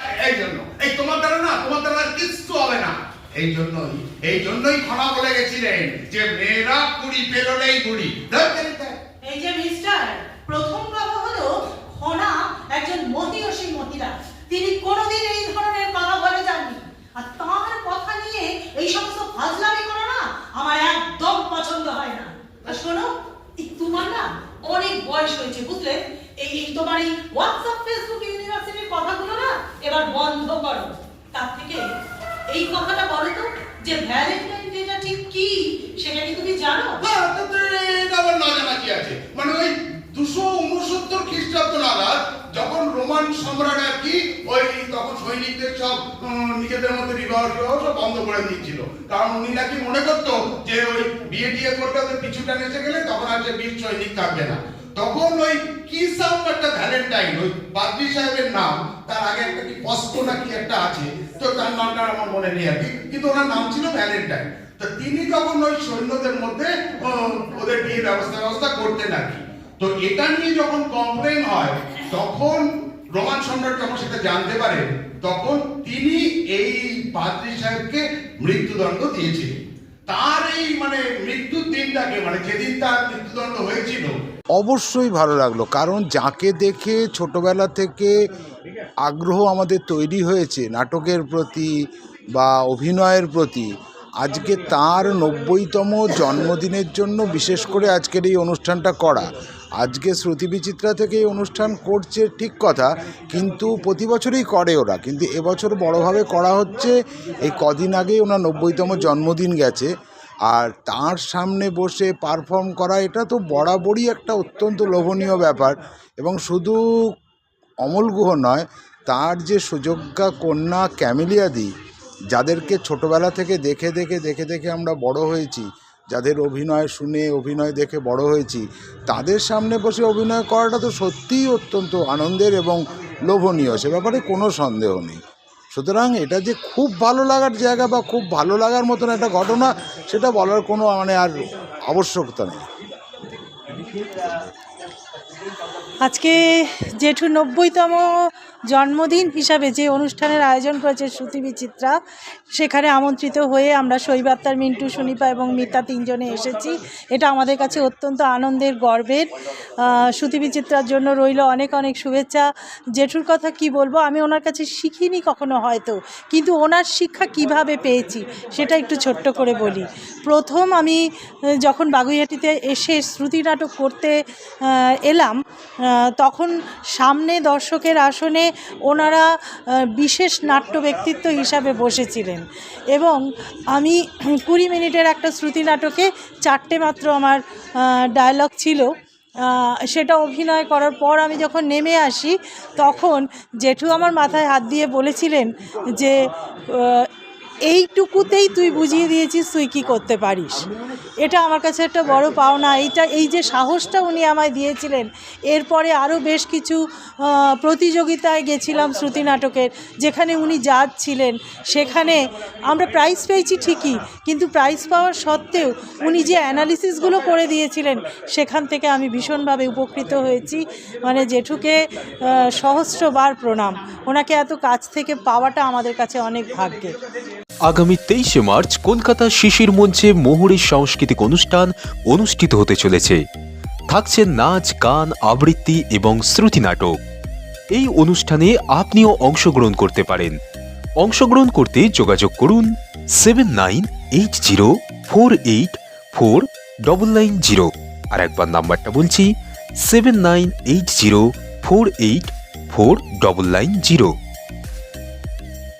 এই জন্য। এই তোমার দ্বারা না, তোমার দ্বারা কিচ্ছু হবে না। এই জন্যই এই জন্যই খনা বলে গেছিলেন যে মেয়েরা কুড়ি পেরোলেই ধ্যাৎ। এই যে মিস্টার প্রথম কথা হলো খনা একজন মহিয়সী মহিলা তিনি কোনোদিন এই ধরনের কথা বলে যাননি। আর তার কথা নিয়ে এই সমস্ত ফাজলামি করো না, আমার একদম পছন্দ হয় না। আর শোনো তোমার না অনেক বয়স হয়েছে, বুঝলে? এই তোমার এই হোয়াটসঅ্যাপ না বন্ধ করো। তার থেকে এই কথাটা বলো তো, যে ভ্যালেন্টাইন ডেটা ঠিক কি, সেটা কি তুমি জানো? আবার না জানা কি আছে। মানে ওই দুশো উনসত্তর খ্রিস্টাব্দ নাগাদ যখন রোমান সম্রাট আর কি, ওই তখন সৈনিকদের সব নিজেদের মধ্যে বিবাহ সব বন্ধ করে দিয়েছিল। কারণ উনি নাকি মনে করতো যে ওই বিয়ে টিয়ে করতে ওদের পিছুটা এসে গেলে তখন আর সে বীর সৈনিক থাকবে না। তখন ওই কি সাউন্ড একটা ভ্যালেন্টাইন ওই পাদ্রি সাহেবের নাম, তার আগে একটা কি পস্কো একটা আছে, তো তার নামটা আমার মনে নেই আর কিন্তু ওনার নাম ছিল ভ্যালেন্টাইন তো তিনি তখন ওই সৈন্যদের মধ্যে ওদের বিয়ে ব্যবস্থা ব্যবস্থা করতেন আর কি। তো এটা নিয়ে যখন কমপ্লেন হয়, তখন রোমান সম্রাট যখন সেটা জানতে পারেন তখন তিনি এই পাদ্রী সাহেবকে মৃত্যুদণ্ড দিয়েছিলেন। তার এই মানে মৃত্যুর দিনটাকে মানে যেদিন তার মৃত্যুদণ্ড হয়েছিল অবশ্যই ভালো লাগল। কারণ যাকে দেখে ছোটবেলা থেকে আগ্রহ আমাদের তৈরি হয়েছে নাটকের প্রতি বা অভিনয়ের প্রতি, আজকে তার নব্বইতম জন্মদিনের জন্য বিশেষ করে আজকের এই অনুষ্ঠানটা করা। আজকে শ্রুতি বিচিত্রা থেকে এই অনুষ্ঠান করছে ঠিক কথা, কিন্তু প্রতি বছরই করে ওরা। কিন্তু এবছর বড়োভাবে করা হচ্ছে, এই কদিন আগেই ওনার নব্বইতম জন্মদিন গেছে। আর তার সামনে বসে পারফর্ম করা, এটা তো বরাবরই একটা অত্যন্ত লোভনীয় ব্যাপার। এবং শুধু অমল গুহ নয়, তার যে সুযোগ্যা কন্যা ক্যামেলিয়াদি, যাদেরকে ছোটবেলা থেকে দেখে দেখে দেখে দেখে আমরা বড় হয়েছি, যাদের অভিনয় শুনে, অভিনয় দেখে বড় হয়েছি, তাদের সামনে বসে অভিনয় করাটা তো সত্যিই অত্যন্ত আনন্দের এবং লোভনীয়, সে ব্যাপারে কোনো সন্দেহ নেই। সুতরাং এটা যে খুব ভালো লাগার জায়গা বা খুব ভালো লাগার মতন একটা ঘটনা, সেটা বলার কোনো মানে আর আবশ্যকতা নেই। আজকে জেঠু নব্বইতম জন্মদিন হিসাবে যে অনুষ্ঠানের আয়োজন করেছে শ্রুতি বিচিত্রা, সেখানে আমন্ত্রিত হয়ে আমরা শৈবাত্তার মিন্টু, সুনিপা এবং মিতা তিনজনে এসেছি। এটা আমাদের কাছে অত্যন্ত আনন্দের, গর্বের। শ্রুতি বিচিত্রার জন্য রইল অনেক অনেক শুভেচ্ছা। জেঠুর কথা কি বলব? আমি ওনার কাছে শিখিনি কখনো হয়তো, কিন্তু ওনার শিক্ষা কীভাবে পেয়েছি সেটা একটু ছোট্ট করে বলি। প্রথম আমি যখন বাগুইহাটিতে এসে শ্রুতি নাটক করতে এলাম তখন সামনে দর্শকের আসনে ওনারা বিশেষ নাট্য ব্যক্তিত্ব হিসাবে বসেছিলেন। এবং আমি কুড়ি মিনিটের একটা শ্রুতি নাটকে চারটে মাত্র আমার ডায়লগ ছিল। সেটা অভিনয় করার পর আমি যখন নেমে আসি, তখন জেঠু আমার মাথায় হাত দিয়ে বলেছিলেন যে এইটুকুতেই তুই বুঝিয়ে দিয়েছিস তুই কি করতে পারিস। এটা আমার কাছে একটা বড় পাওনা। এইটা, এই যে সাহসটা উনি আমায় দিয়েছিলেন, এরপরে আরও বেশ কিছু প্রতিযোগিতায় গেছিলাম শ্রুতি নাটকের, যেখানে উনি জাজ ছিলেন। সেখানে আমরা প্রাইজ পেয়েছি ঠিকই, কিন্তু প্রাইজ পাওয়ার সত্ত্বেও উনি যে অ্যানালিসিসগুলো করে দিয়েছিলেন, সেখান থেকে আমি ভীষণভাবে উপকৃত হয়েছি। মানে জেঠুকে সহস্রবার প্রণাম। ওনাকে এত কাছ থেকে পাওয়াটা আমাদের কাছে অনেক ভাগ্যের। আগামী তেইশে মার্চ কলকাতা শিশির মঞ্চে মোহরের সাংস্কৃতিক অনুষ্ঠান অনুষ্ঠিত হতে চলেছে। থাকছে নাচ, গান, আবৃত্তি এবং শ্রুতি নাটক। এই অনুষ্ঠানে আপনিও অংশগ্রহণ করতে পারেন। অংশগ্রহণ করতে যোগাযোগ করুন seven nine eight zero four eight four double nine zero. আর একবার নাম্বারটা বলছি seven nine eight zero four eight four double nine zero.